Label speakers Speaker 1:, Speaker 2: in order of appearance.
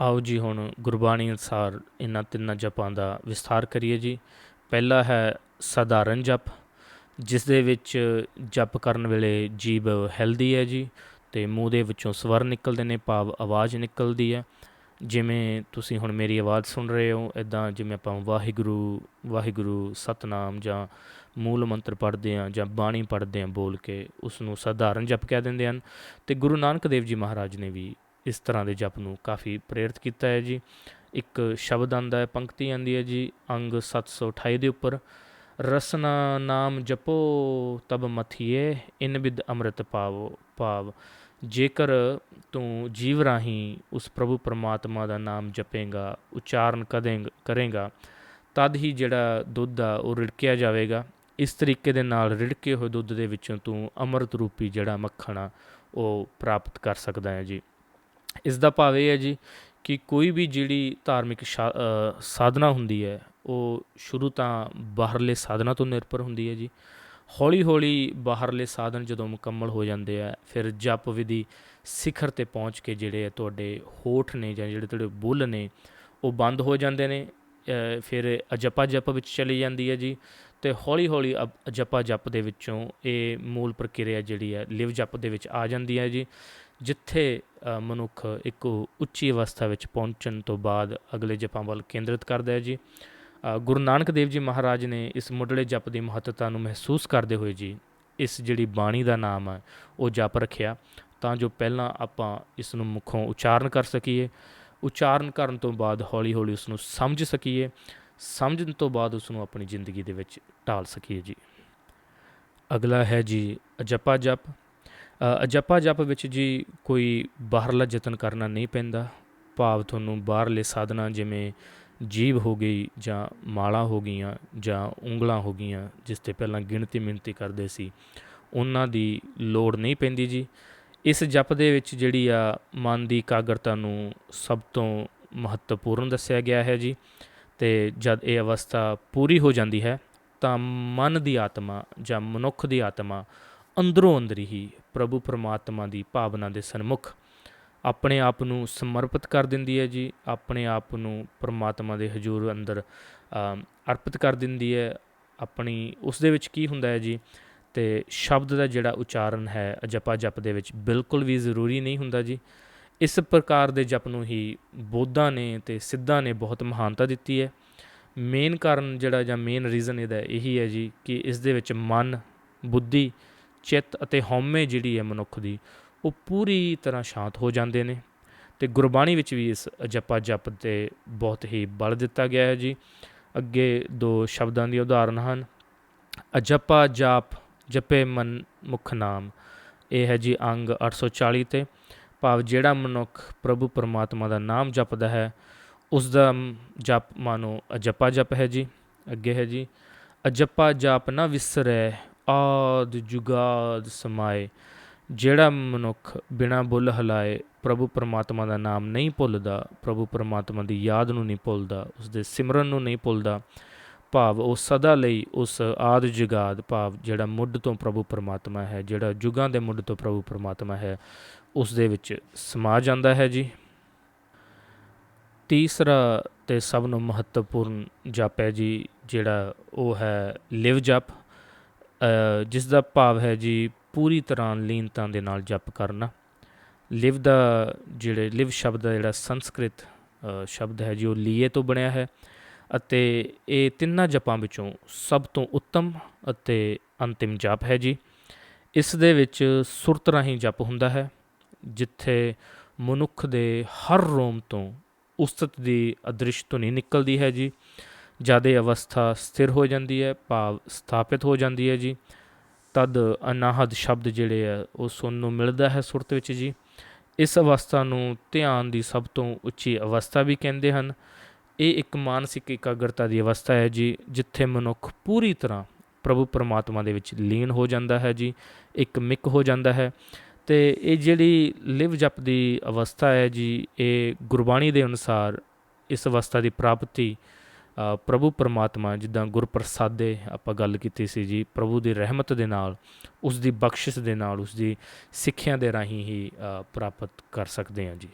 Speaker 1: ਆਓ ਜੀ ਹੁਣ ਗੁਰਬਾਣੀ ਅਨੁਸਾਰ ਇਹਨਾਂ ਤਿੰਨਾਂ ਜਪਾਂ ਦਾ ਵਿਸਥਾਰ ਕਰੀਏ ਜੀ। ਪਹਿਲਾ ਹੈ ਸਧਾਰਨ ਜਪ, ਜਿਸ ਦੇ ਵਿੱਚ ਜਪ ਕਰਨ ਵੇਲੇ ਜੀਭ ਹੈਲਦੀ ਹੈ ਜੀ ਤੇ ਮੂੰਹ ਦੇ ਵਿੱਚੋਂ ਸਵਰ ਨਿਕਲਦੇ ਨੇ, ਭਾਵ ਆਵਾਜ਼ ਨਿਕਲਦੀ ਹੈ। ਜਿਵੇਂ ਤੁਸੀਂ ਹੁਣ ਮੇਰੀ ਆਵਾਜ਼ ਸੁਣ ਰਹੇ ਹੋ ਇਦਾਂ ਜਿਵੇਂ ਆਪਾਂ ਵਾਹਿਗੁਰੂ ਵਾਹਿਗੁਰੂ ਸਤਨਾਮ ਜਾਂ ਮੂਲ ਮੰਤਰ ਪੜ੍ਹਦੇ ਆ ਜਾਂ ਬਾਣੀ ਪੜ੍ਹਦੇ ਆ ਬੋਲ ਕੇ ਉਸ ਨੂੰ ਸਧਾਰਨ ਜਪ ਕਹਿ ਦਿੰਦੇ ਹਨ। ਤੇ ਗੁਰੂ ਨਾਨਕ ਦੇਵ ਜੀ ਮਹਾਰਾਜ ਨੇ ਵੀ ਇਸ ਤਰ੍ਹਾਂ ਦੇ ਜਪ ਨੂੰ ਕਾਫੀ ਪ੍ਰੇਰਿਤ ਕੀਤਾ ਹੈ ਜੀ। ਇੱਕ ਸ਼ਬਦ ਆਂਦਾ ਹੈ, ਪੰਕਤੀ ਆਂਦੀ ਹੈ ਜੀ, ਅੰਗ 728 ਦੇ ਉੱਪਰ। ਰਸਨਾ ਨਾਮ ਜਪੋ, ਤਬ ਮਥੀਏ, ਇਨ ਬਿਦ ਅੰਮ੍ਰਿਤ ਪਾਵੋ ਭਾਵ ਜੇਕਰ ਤੂੰ ਜੀਵ ਰਾਹੀਂ ਉਸ ਪ੍ਰਭੂ ਪਰਮਾਤਮਾ ਦਾ ਨਾਮ ਜਪੇਗਾ, ਉਚਾਰਨ ਕਦੇਂਗ, ਕਰੇਗਾ, ਤਦ ਹੀ ਜਿਹੜਾ ਦੁੱਧ ਆ ਉਹ ਰਿੜਕਿਆ ਜਾਵੇਗਾ। ਇਸ ਤਰੀਕੇ ਦੇ ਨਾਲ ਰਿੜਕੇ ਹੋਏ ਦੁੱਧ ਦੇ ਵਿੱਚੋਂ ਤੂੰ ਅੰਮ੍ਰਿਤ ਰੂਪੀ ਜਿਹੜਾ ਮੱਖਣ ਆ, ਉਹ ਪ੍ਰਾਪਤ ਕਰ ਸਕਦਾ ਹੈ ਜੀ। ਇਸ ਦਾ ਭਾਵ ਇਹ ਹੈ ਜੀ ਕਿ ਕੋਈ ਵੀ ਜਿਹੜੀ ਧਾਰਮਿਕ ਸ਼ਾ- ਅ, ਸਾਧਨਾ ਹੁੰਦੀ ਹੈ ਉਹ ਸ਼ੁਰੂ ਤਾਂ ਬਾਹਰਲੇ ਸਾਧਨਾ ਤੋਂ ਨਿਰਭਰ ਹੁੰਦੀ ਹੈ ਜੀ। ਹੌਲੀ ਹੌਲੀ ਬਾਹਰਲੇ ਸਾਧਨ ਜਦੋਂ ਮੁਕੰਮਲ ਹੋ ਜਾਂਦੇ ਆ ਫਿਰ ਜਪ ਵਿਧੀ ਸਿਖਰ ਤੇ ਪਹੁੰਚ ਕੇ ਜਿਹੜੇ ਆ ਤੁਹਾਡੇ ਹੋਠ ਨੇ ਜਾਂ ਜਿਹੜੇ ਤੁਹਾਡੇ ਬੁੱਲ ਨੇ ਉਹ ਬੰਦ ਹੋ ਜਾਂਦੇ ਨੇ ਫਿਰ ਅਜਪਾ ਜਪ ਵਿੱਚ ਚਲੀ ਜਾਂਦੀ ਹੈ ਜੀ। ਤੇ ਹੌਲੀ ਹੌਲੀ ਅਬ- ਅਜਪਾ ਜਪ ਦੇ ਵਿੱਚੋਂ ਇਹ ਮੂਲ ਪ੍ਰਕਿਰਿਆ ਜਿਹੜੀ ਹੈ ਲਿਵ ਜਪ ਦੇ ਵਿੱਚ ਆ ਜਾਂਦੀ ਹੈ ਜੀ। ਜਿੱਥੇ ਮਨੁੱਖ ਇੱਕ ਉੱਚੀ ਅਵਸਥਾ ਵਿੱਚ ਪਹੁੰਚਣ ਤੋਂ ਬਾਅਦ ਅਗਲੇ ਜਪਾਂ ਵੱਲ ਕੇਂਦਰਿਤ ਕਰਦਾ ਹੈ ਜੀ। ਗੁਰੂ ਨਾਨਕ ਦੇਵ ਜੀ ਮਹਾਰਾਜ ਨੇ ਇਸ ਮੁੱਢਲੇ ਜਪ ਦੀ ਮਹੱਤਤਾ ਨੂੰ ਮਹਿਸੂਸ ਕਰਦੇ ਹੋਏ ਜੀ, ਇਸ ਜਿਹੜੀ ਬਾਣੀ ਦਾ ਨਾਮ ਹੈ, ਉਹ ਜਪ ਰੱਖਿਆ, ਤਾਂ ਜੋ ਪਹਿਲਾਂ ਆਪਾਂ ਇਸ ਨੂੰ ਮੁਖੋਂ ਉਚਾਰਨ ਕਰ ਸਕੀਏ। ਉਚਾਰਨ ਕਰਨ ਤੋਂ ਬਾਅਦ ਹੌਲੀ ਹੌਲੀ ਉਸ ਨੂੰ ਸਮਝ ਸਕੀਏ, ਸਮਝਣ ਤੋਂ ਬਾਅਦ ਉਸ ਨੂੰ ਆਪਣੀ ਜ਼ਿੰਦਗੀ ਦੇ ਵਿੱਚ ਢਾਲ ਸਕੀਏ ਜੀ। ਅਗਲਾ ਹੈ ਜੀ ਅਜਪਾ ਜਪ। ਅਜਪਾ ਜਪ ਵਿੱਚ ਜੀ ਕੋਈ ਬਾਹਰਲਾ ਯਤਨ ਕਰਨਾ ਨਹੀਂ ਪੈਂਦਾ। ਭਾਵ ਤੁਹਾਨੂੰ ਬਾਹਰਲੇ ਸਾਧਨਾ ਜਿਵੇਂ ਜੀਭ ਹੋ ਗਈ ਜਾਂ ਮਾਲਾ ਹੋ ਗਈਆਂ ਜਾਂ ਉਂਗਲਾਂ ਹੋ ਗਈਆਂ, ਜਿਸ ਤੇ ਪਹਿਲਾਂ ਗਿਣਤੀ ਮਿਣਤੀ ਕਰਦੇ ਸੀ, ਉਹਨਾਂ ਦੀ ਲੋੜ ਨਹੀਂ ਪੈਂਦੀ ਜੀ। ਇਸ ਜਪ ਦੇ ਵਿੱਚ ਜਿਹੜੀ ਆ ਮਨ ਦੀ ਇਕਾਗਰਤਾ ਨੂੰ ਸਭ ਤੋਂ ਮਹੱਤਵਪੂਰਨ ਦੱਸਿਆ ਗਿਆ ਹੈ ਜੀ, ਤੇ ਜਦ ਇਹ ਅਵਸਥਾ ਪੂਰੀ ਹੋ ਜਾਂਦੀ ਹੈ, ਤਾਂ ਮਨ ਦੀ ਆਤਮਾ ਜਾਂ ਮਨੁੱਖ ਦੀ ਆਤਮਾ ਅੰਦਰੋਂ ਅੰਦਰ ਹੀ ਪ੍ਰਭੂ ਪਰਮਾਤਮਾ ਦੀ ਭਾਵਨਾ ਦੇ ਸਨਮੁਖ ਆਪਣੇ ਆਪ ਨੂੰ ਸਮਰਪਿਤ ਕਰ ਦਿੰਦੀ ਹੈ ਜੀ, ਆਪਣੇ ਆਪ ਨੂੰ ਪਰਮਾਤਮਾ ਦੇ ਹਜ਼ੂਰ ਅੰਦਰ ਅਰਪਿਤ ਕਰ ਦਿੰਦੀ ਹੈ। ਆਪਣੀ ਉਸ ਦੇ ਵਿੱਚ ਕੀ ਹੁੰਦਾ ਹੈ ਜੀ? ਤੇ ਸ਼ਬਦ ਦਾ ਜਿਹੜਾ ਉਚਾਰਨ ਹੈ, ਜਪਾ ਜਪ ਦੇ ਵਿੱਚ ਬਿਲਕੁਲ ਵੀ ਜ਼ਰੂਰੀ ਨਹੀਂ ਹੁੰਦਾ ਜੀ। ਇਸ ਪ੍ਰਕਾਰ ਦੇ ਜਪ ਨੂੰ ਹੀ ਬੋਧਾਂ ਨੇ ਤੇ ਸਿੱਧਾਂ ਨੇ ਬਹੁਤ ਮਹਾਨਤਾ ਦਿੱਤੀ ਹੈ। ਮੇਨ ਕਾਰਨ ਜਿਹੜਾ ਜਾਂ ਮੇਨ ਰੀਜ਼ਨ ਇਹਦਾ ਇਹੀ ਹੈ ਜੀ ਕਿ ਇਸ ਦੇ ਵਿੱਚ ਮਨ, ਬੁੱਧੀ ਚਿੱਤ ਅਤੇ ਹਉਮੈ ਜਿਹੜੀ ਹੈ ਮਨੁੱਖ ਦੀ, ਉਹ ਪੂਰੀ ਤਰ੍ਹਾਂ ਸ਼ਾਂਤ ਹੋ ਜਾਂਦੇ ਨੇ। ਤੇ ਗੁਰਬਾਣੀ ਵਿੱਚ ਵੀ ਇਸ ਜਪਾ ਜਪ ਤੇ ਬਹੁਤ ਹੀ ਬਲ ਦਿੱਤਾ ਗਿਆ ਹੈ ਜੀ। ਅੱਗੇ ਦੋ ਸ਼ਬਦਾਂ ਦੀ ਉਦਾਹਰਨ ਹਨ। ਅਜਪਾ ਜਾਪ ਜਪੇ ਮਨ ਮੁਖ ਨਾਮ। ਇਹ ਹੈ ਜੀ ਅੰਗ 840 ਤੇ। ਭਾਵ ਜਿਹੜਾ ਮਨੁੱਖ ਪ੍ਰਭੂ ਪਰਮਾਤਮਾ ਦਾ ਨਾਮ ਜਪਦਾ ਹੈ, ਉਸ ਦਾ ਜਪ ਮਾਨੋ ਅਜਪਾ ਜਪ ਹੈ ਜੀ। ਅੱਗੇ ਹੈ ਜੀ ਅਜਪਾ ਜਾਪ ਨਾ ਵਿਸਰੈ ਆਦ ਜੁਗਾਦ ਸਮਾਏ, ਜਿਹੜਾ ਮਨੁੱਖ ਬਿਨਾ ਬੁੱਲ ਹਲਾਏ ਪ੍ਰਭੂ ਪਰਮਾਤਮਾ ਦਾ ਨਾਮ ਨਹੀਂ ਭੁੱਲਦਾ, ਪ੍ਰਭੂ ਪਰਮਾਤਮਾ ਦੀ ਯਾਦ ਨੂੰ ਨਹੀਂ ਭੁੱਲਦਾ ਉਸ ਦੇ ਸਿਮਰਨ ਨੂੰ ਨਹੀਂ ਭੁੱਲਦਾ, ਭਾਵ ਉਹ ਸਦਾ ਲਈ ਉਸ ਆਦ ਜੁਗਾਦ ਭਾਵ ਜਿਹੜਾ ਮੁੱਢ ਤੋਂ ਪ੍ਰਭੂ ਪਰਮਾਤਮਾ ਹੈ, ਜਿਹੜਾ ਜੁਗਾਂ ਦੇ ਮੁੱਢ ਤੋਂ ਪ੍ਰਭੂ ਪਰਮਾਤਮਾ ਹੈ ਉਸ ਦੇ ਵਿੱਚ ਸਮਾ ਜਾਂਦਾ ਹੈ ਜੀ। ਤੀਸਰਾ ਤੇ ਸਭ ਨੂੰ ਮਹੱਤਵਪੂਰਨ ਜਪ ਹੈ ਜੀ, ਜਿਹੜਾ ਉਹ ਹੈ ਲਿਵ ਜਪ। ਜਿਸ ਦਾ ਭਾਵ ਹੈ ਜੀ ਪੂਰੀ ਤਰ੍ਹਾਂ ਲੀਨਤਾ ਦੇ ਨਾਲ ਜਪ ਕਰਨਾ। ਲਿਵ ਦਾ ਜਿਹੜੇ, ਲਿਵ ਸ਼ਬਦ ਦਾ ਜਿਹੜਾ ਸੰਸਕ੍ਰਿਤ ਸ਼ਬਦ ਹੈ ਜੀ, ਉਹ ਲੀਏ ਤੋਂ ਬਣਿਆ ਹੈ ਅਤੇ ਇਹ ਤਿੰਨਾਂ ਜਪਾਂ ਵਿੱਚੋਂ ਸਭ ਤੋਂ ਉੱਤਮ ਅਤੇ ਅੰਤਿਮ ਜਪ ਹੈ ਜੀ। ਇਸ ਦੇ ਵਿੱਚ ਸੁਰਤ ਰਾਹੀਂ ਜਪ ਹੁੰਦਾ ਹੈ, ਜਿੱਥੇ ਮਨੁੱਖ ਦੇ ਹਰ ਰੋਮ ਤੋਂ ਉਸਤਤ ਦੀ ਅਦ੍ਰਿਸ਼ ਧੁਨੀ ਨਿਕਲਦੀ ਹੈ ਜੀ। ਜਦ ਇਹ ਅਵਸਥਾ ਸਥਿਰ ਹੋ ਜਾਂਦੀ ਹੈ, ਭਾਵ ਸਥਾਪਿਤ ਹੋ ਜਾਂਦੀ ਹੈ ਜੀ। ਤਦ ਅਨਾਹਦ ਸ਼ਬਦ ਜਿਹੜੇ ਆ, ਉਹ ਸੁਣਨ ਨੂੰ ਮਿਲਦਾ ਹੈ ਸੁਰਤ ਵਿੱਚ ਜੀ। ਇਸ ਅਵਸਥਾ ਨੂੰ ਧਿਆਨ ਦੀ ਸਭ ਤੋਂ ਉੱਚੀ ਅਵਸਥਾ ਵੀ ਕਹਿੰਦੇ ਹਨ। ਇਹ ਇੱਕ ਮਾਨਸਿਕ ਇਕਾਗਰਤਾ ਦੀ ਅਵਸਥਾ ਹੈ ਜੀ, ਜਿੱਥੇ ਮਨੁੱਖ ਪੂਰੀ ਤਰ੍ਹਾਂ ਪ੍ਰਭੂ ਪਰਮਾਤਮਾ ਦੇ ਵਿੱਚ ਲੀਨ ਹੋ ਜਾਂਦਾ ਹੈ ਜੀ, ਇੱਕ ਮਿਕ ਹੋ ਜਾਂਦਾ ਹੈ। ਤੇ ਇਹ ਜਿਹੜੀ ਲਿਵ ਜਪ ਦੀ ਅਵਸਥਾ ਹੈ ਜੀ, ਇਹ ਗੁਰਬਾਣੀ ਦੇ ਅਨੁਸਾਰ ਇਸ ਅਵਸਥਾ ਦੀ ਪ੍ਰਾਪਤੀ ਪ੍ਰਭੂ ਪਰਮਾਤਮਾ, ਜਿੱਦਾਂ ਗੁਰਪ੍ਰਸਾਦੇ ਆਪਾਂ ਗੱਲ ਕੀਤੀ ਸੀ ਜੀ, ਪ੍ਰਭੂ ਦੀ ਰਹਿਮਤ ਦੇ ਨਾਲ ਉਸ ਦੀ ਬਖਸ਼ਿਸ਼ ਦੇ ਨਾਲ ਉਸ ਦੀ ਸਿੱਖਿਆ ਦੇ ਰਾਹੀਂ ਹੀ ਪ੍ਰਾਪਤ ਕਰ ਸਕਦੇ ਹਾਂ ਜੀ।